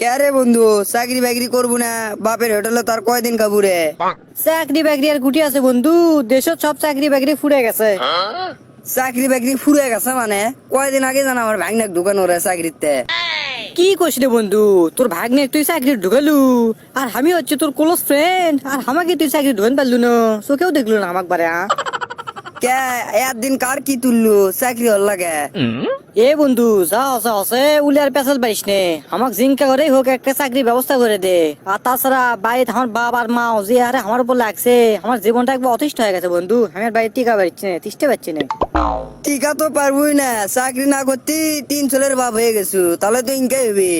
কে বন্ধু? চাকরি বাকরি করব না। বাপের হোটেলে তার কয়দিন খাব রে? চাকরি বাকরি আর গুটি আছে বন্ধু। দেশত সব চাকরি বাকরি ফুরে গেছে। চাকরি বাকরি ফুরে গেছে মানে? কয়দিন আগে জানা আমার ভাগনাক দোকান ওরে চাকরিতে। কি কইস রে বন্ধু? তোর ভাগ্নে তুই চাকরি ঢুকালু। আর আমি হচ্ছে তোর ক্লোজ ফ্রেন্ড আর আমাকে তুই চাকরি ঢুকান পারলু না। চোখেও দেখলু না আমাক বারে? কে একদিন কার কি তুললু? চাকরি হল লাগে। এ বন্ধু যাও যাও সে উলিয়ার পেছাল পারিস নে। আমাক জিঙ্কা করে হোক একটা চাকরির ব্যবস্থা করে দে। আর তাছাড়া বাড়িতে আমার বাবা আর মা যে আরে আমার উপর লাগছে আমার জীবনটা একবার অতিষ্ঠ হয়ে গেছে বন্ধু। আমি আর বাড়িতে টিকা পারছি না তিসতে পারছি না। টিকা তো পারবই না চাকরি না করতে তিন ছেলের বাপ হয়ে গেছু তাহলে তো ইনকাই হবে।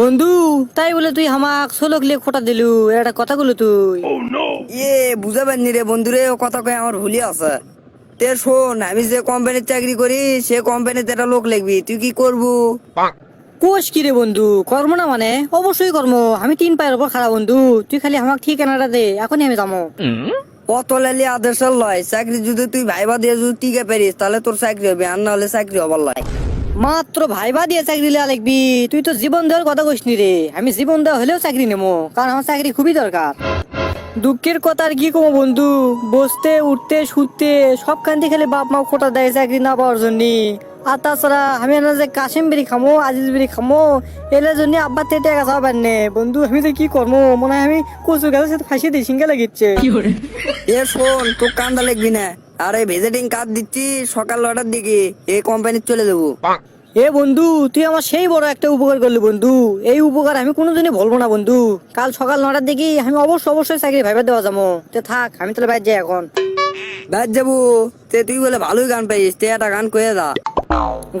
বন্ধু। তাই বলে তুই আমাক সোলক লিয়ে খোটা দিলু এটা কথা গুলো তুই। ইয়ে বুঝা পারিনি রে বন্ধুরে ও কথা কয়ে আমার ভুলি আছে। তে শোন আমি যে কোম্পানির চাকরি করি সে কোম্পানিতে একটা লোক লিখবি তুই কি করবু? কোষ কি রে বন্ধু কর্ম না মানে? অবশ্যই কর্ম আমি তিন পায়ের উপর খারাপ বন্ধু তুই খালি আমাক ঠিকানাটা দে এখনই আমি যাব। অত লালি আদর্শ লয় চাকরি যদি তুই ভাইবা দিয়ে যদি টিকে পারিস তাহলে তোর চাকরি হবে আর না হলে চাকরি হবার লয়। মাত্র ভাইবা দিয়ে চাকরি লিয়া লিখবি তুই তো জীবন দেওয়ার কথা কইসনি রে। আমি জীবন দেওয়া হলেও চাকরি নেব কারণ আমার চাকরি খুবই দরকার। দুঃখের কথা আর কি কমো বন্ধু? বসতে উঠতে শুতে সবখান থেকে খালি বাপ মা খোটা দেয় চাকরি না পাওয়ার জন্য। আর তাছাড়া আমি না যে কাশিম বিড়ি খামো আজিজ বিড়ি খামো এলের জন্য আব্বা তেটে গেছে আবার নে। বন্ধু আমি যে কি করব মনে হয় আমি কচু গাছের সাথে ফাঁসিয়ে দিই সিঙ্গা লাগিচ্ছে। এ শোন তোর কান্দা লাগবি না। আরে ভিজিটিং কার্ড দিচ্ছি সকাল নটার দিকে। এই কোম্পানি চলে যাব। এ বন্ধু তুই আমার সেই বড় একটা উপকার করলি বন্ধু। এই উপকার আমি কোনোদিনই বলব না বন্ধু। কাল সকাল নটার দিকে আমি অবশ্যই অবশ্যই চাকরি ভাইবা দেওয়া যাব। তে থাক আমি তাহলে বাইর যাই এখন। ব্যাস যাব? তে তুই বলে ভালোই গান পাইস। তে একটা গান কয়ে দা।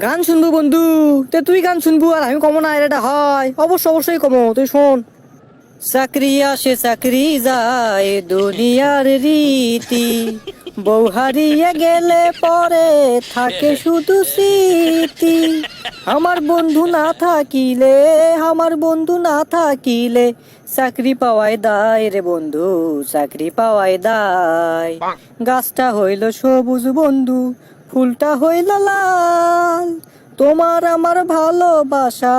গান শুনব বন্ধু। তে তুই গান শুনব আর আমি কমো না এটা হয়। অবশ্যই অবশ্যই কমো। তুই শোন। চাকরি আসে চাকরি যায় দুনিয়ার রীতি। বউ হারিয়ে গেলে পরে থাকে শুধু স্মৃতি। আমার বন্ধু না থাকিলে, আমার বন্ধু না থাকিলে চাকরি পাওয়াই দায় রে বন্ধু চাকরি পাওয়াই দায়। গাছটা হইল সবুজ বন্ধু, ফুলটা হইল লাল। তোমার আমার ভালোবাসা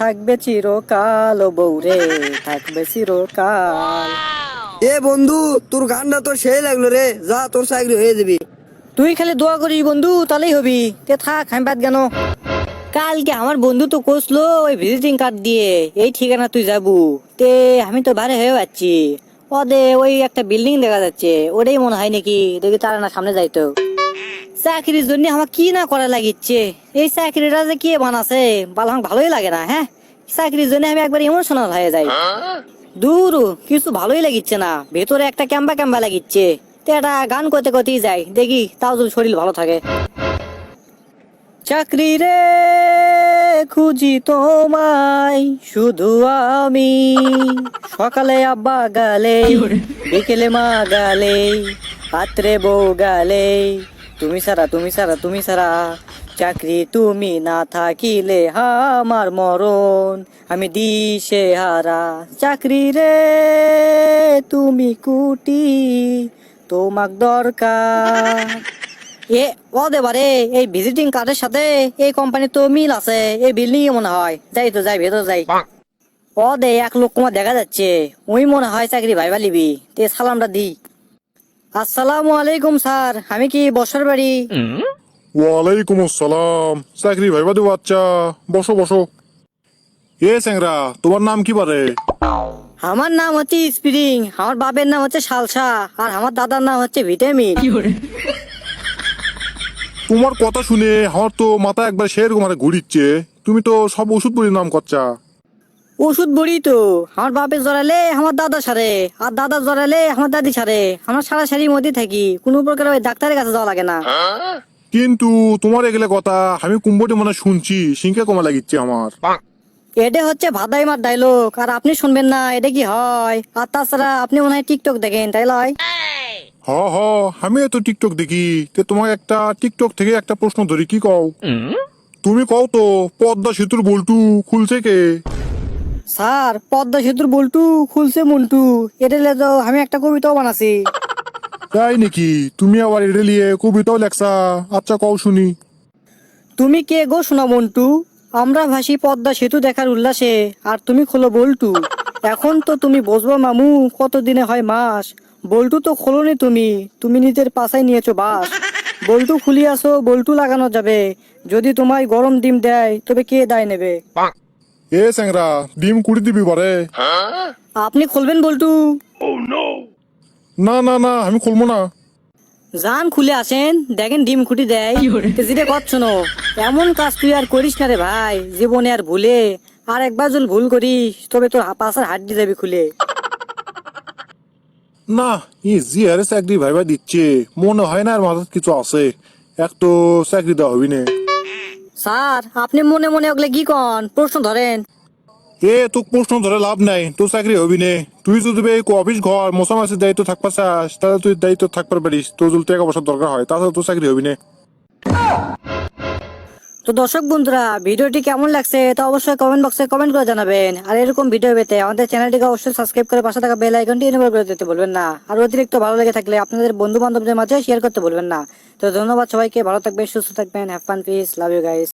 থাকবে চিরকাল ও বউরে থাকবে চিরকাল। এ বন্ধু তোর গানটা তো সেই লাগল রে যা তোর চাকরি হয়ে যাবি। তুই খালি দোয়া করিস বন্ধু তাহলেই হবি। তে থাক আমি বাদ কেন কালকে আমার বন্ধু তো কষলো ওই ভিজিটিং কার্ড দিয়ে এই ঠিকানা তুই যাবু। তে আমি তো বাইরে হয়ে যাচ্ছি। ওদে ওই একটা বিল্ডিং দেখা যাচ্ছে ওটাই মনে হয় নাকি দেখি তারা না সামনে যাইতো। চাকরির জন্য আমার কি না করা লাগিচ্ছে? এই চাকরিটা যে কে বানাছে? বাল আমার ভালোই লাগে না হ্যাঁ? চাকরির জন্য আমি একবার ইমোশনাল হয়ে যাই। দূর কিছু ভালোই লাগিচ্ছে না। ভেতরে একটা ক্যাম্বা ক্যাম্বা লাগিচ্ছে। তো একটা গান করতে করতেই যাই। দেখি তাও যদি শরীর ভালো থাকে। চাকরি রে খুঁজি তোমায় শুধু আমি। সকালে আব্বা গালে বিকেলে মা গালে রাত্রে বউ গালে। তুমি সারা তুমি সারা তুমি সারা চাকরি তুমি না থাকিলে আমার মরণ আমি দিশে হারা। চাকরি রে তুমি কুটি তোমাক দরকার। এ ও দেবারে এই ভিজিটিং কার্ডের সাথে এই কোম্পানি তো মিল আছে এই বিল্ডিং এ মনে হয়। যাই তো যাই ভেতর যাই। ও দে এক লোক কুমার দেখা যাচ্ছে। ওই মনে হয় চাকরি ভাইবা লিবি। তে সালামটা দি আসসালামু আলাইকুম স্যার। আমি কি বসর বাড়ি? ওয়ালাইকুম আসসালাম। চাকরি ভাইবা দেবো আচ্ছা। বসো বসো। এ স্যাংরা তোমার নাম কি পারে আমার নাম হচ্ছে স্প্রিং। আমার বাবার নাম হচ্ছে সালসা। আর আমার দাদার নাম হচ্ছে ভিটামিন। তোমার কথা শুনে আমার তো মাথা একবার সেরকম ঘুরিচ্ছে। তুমি তো সব ওষুধ নাম করছা। ওষুধ বড়ি তো। আমার বাপে জড়ালে আমার দাদা সারে আর দাদা জড়ালে আমার দাদি সারে। আমরা সারা সারির মধ্যে থাকি কোনো প্রকার ওই ডাক্তারের কাছে যাওয়া লাগে না। কিন্তু তোমার এগুলো কথা আমি কুম্ভটি মানে শুনছি সিংকে কমা লাগিচ্ছে আমার। এটা হচ্ছে ভাদাই মার ডায়লগ আর আপনি শুনবেন না এটা কি হয়? আর তাছাড়া আপনি মনে হয় টিকটক দেখেন তাই লয়? হ হ আমি তো টিকটক দেখি। তে তোমাকে একটা টিকটক থেকে একটা প্রশ্ন ধরি কি কও? তুমি কও তো পদ্মা সেতুর বল্টু খুলছে কে? স্যার পদ্মা সেতুর বল্টু খুলছে মন্টু। এটা লে তো আমি একটা কবিতাও বানাছি। তাই নাকি? তুমি আবার এটা নিয়ে কবিতাও লেখছা? আচ্ছা কও শুনি। তুমি কে গো শোনা মন্টু? আমরা ভাসি পদ্মা সেতু দেখার উল্লাসে আর তুমি খোলো বল্টু। এখন তো তুমি বসবো মামু কতদিনে হয় মাস? বল্টু তো খোলোনি তুমি তুমি নিজের পাশায় নিয়েছো বাস। বল্টু খুলি আসো বল্টু লাগানো যাবে। যদি তোমায় গরম ডিম দেয় তবে কে দায় নেবে? এ স্যাংরা ডিম কুড়ি দিবি বারে। আপনি খুলবেন বল্টু। না না না আমি খুলবো না। যান খুলে আসেন দেখেন ডিম খুঁটি দেয়। যেটা করছ না এমন কাজ তুই আর করিস না রে ভাই জীবনে আর ভুলে। আর একবার যদি ভুল করিস তবে তোর পাশার হাড্ডি যাবি খুলে। না ই জি আরে চাকরি ভাইবা দিচ্ছে মনে হয় না আর মাথার কিছু আছে। এক তো চাকরি দেওয়া হবি না। স্যার, আপনি মনে মনে ওগুলো কি কন? প্রশ্ন ধরেন। এ, তোক প্রশ্ন ধরে লাভ নাই। তোর চাকরি হবি নে। তুই যদি এই অফিস ঘর, মশামাছির দায়িত্ব থাকবা চাস, তাহলে তুই দায়িত্ব থাকবার পারিস। তোর যদি টাকা পয়সার দরকার হয়, তাছাড়া তোর চাকরি হবি না। তো দর্শক বন্ধুরা, ভিডিওটি কেমন লাগছে তা অবশ্যই কমেন্ট বক্সে কমেন্ট করে জানাবেন। আর এরকম ভিডিও পেতে আমাদের চ্যানেলটিকে অবশ্যই সাবস্ক্রাইব করে পাশে থাকা বেল আইকনটি এনেবল করে দিতে বলবেন না। আর অতিরিক্ত ভালো লেগে থাকলে আপনাদের বন্ধু বান্ধবদের মাঝে শেয়ার করতে বলবেন না। তো ধন্যবাদ সবাইকে, ভালো থাকবেন, সুস্থ থাকবেন have fun peace love you guys